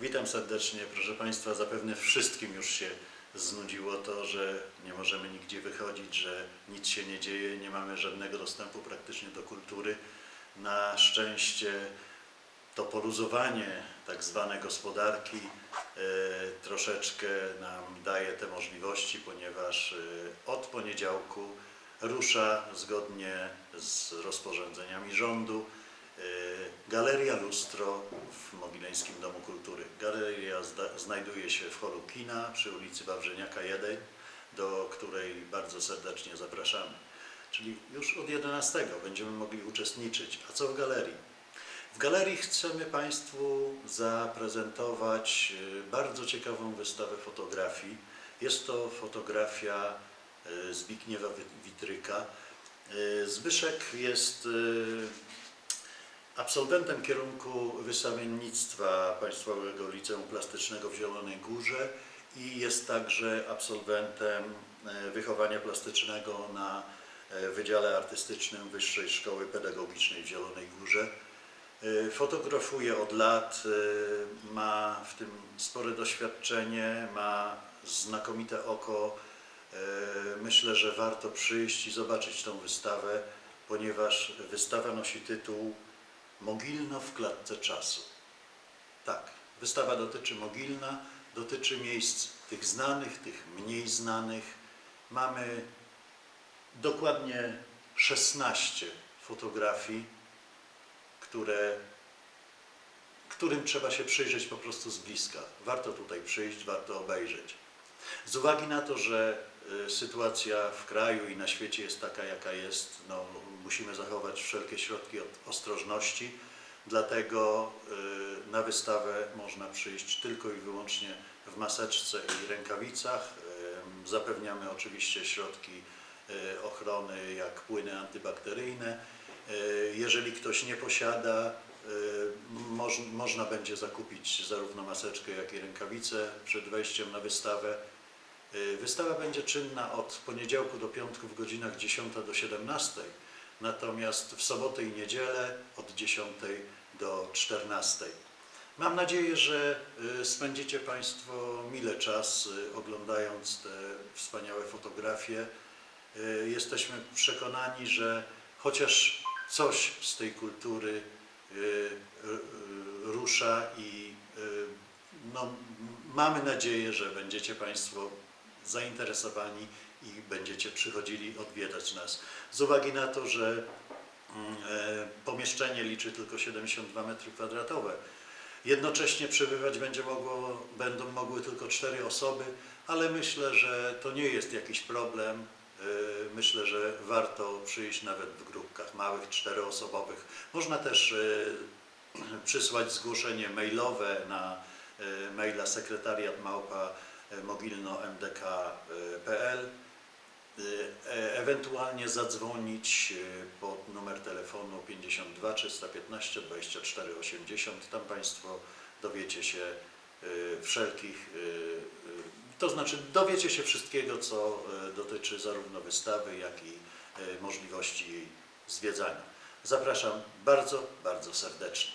Witam serdecznie, proszę Państwa. Zapewne wszystkim już się znudziło to, że nie możemy nigdzie wychodzić, że nic się nie dzieje, nie mamy żadnego dostępu praktycznie do kultury. Na szczęście to poluzowanie tak zwane gospodarki e, troszeczkę nam daje te możliwości, ponieważ e, od poniedziałku rusza zgodnie z rozporządzeniami rządu Galeria Lustro w Mogileńskim Domu Kultury. Galeria znajduje się w holu kina przy ulicy Wawrzyniaka 1, do której bardzo serdecznie zapraszamy. Czyli już od 11 będziemy mogli uczestniczyć. A co w galerii? W galerii chcemy Państwu zaprezentować y, bardzo ciekawą wystawę fotografii. Jest to fotografia y, Zbigniewa Witryka. Zbyszek jest absolwentem kierunku wystawiennictwa Państwowego Liceum Plastycznego w Zielonej Górze i jest także absolwentem e, wychowania plastycznego na e, Wydziale Artystycznym Wyższej Szkoły Pedagogicznej w Zielonej Górze. E, Fotografuje od lat, ma w tym spore doświadczenie, ma znakomite oko. Myślę, że warto przyjść i zobaczyć tą wystawę, ponieważ wystawa nosi tytuł Mogilno w klatce czasu. Tak, wystawa dotyczy Mogilna, dotyczy miejsc tych znanych, tych mniej znanych. Mamy dokładnie 16 fotografii, które, którym trzeba się przyjrzeć po prostu z bliska. Warto tutaj przyjść, warto obejrzeć. Z uwagi na to, że sytuacja w kraju i na świecie jest taka, jaka jest, no, musimy zachować wszelkie środki od ostrożności, dlatego y, na wystawę można przyjść tylko i wyłącznie w maseczce i rękawicach. Zapewniamy oczywiście środki y, ochrony, jak płyny antybakteryjne. Y, Jeżeli ktoś nie posiada, y, moż, można będzie zakupić zarówno maseczkę, jak i rękawice przed wejściem na wystawę. Y, Wystawa będzie czynna od poniedziałku do piątku w godzinach 10 do 17, natomiast w sobotę i niedzielę od 10 do 14. Mam nadzieję, że y, spędzicie Państwo mile czas y, oglądając te wspaniałe fotografie. Jesteśmy przekonani, że chociaż coś z tej kultury rusza i no, mamy nadzieję, że będziecie Państwo zainteresowani i będziecie przychodzili odwiedzać nas. Z uwagi na to, że mm, e, pomieszczenie liczy tylko 72 m2, jednocześnie przebywać będzie mogło, będą mogły tylko cztery osoby, ale myślę, że to nie jest jakiś problem. E, Myślę, że warto przyjść nawet w grupkach małych, czteroosobowych. Można też e, przysłać zgłoszenie mailowe na maila sekretariat małpa e, mogilnomdk.pl e, ewentualnie zadzwonić e, pod numer telefonu 52 315 24 80. Tam Państwo dowiecie się e, wszelkich, e, e, to znaczy dowiecie się wszystkiego, co e, dotyczy zarówno wystawy, jak i e, możliwości jej zwiedzania. Zapraszam bardzo, bardzo serdecznie.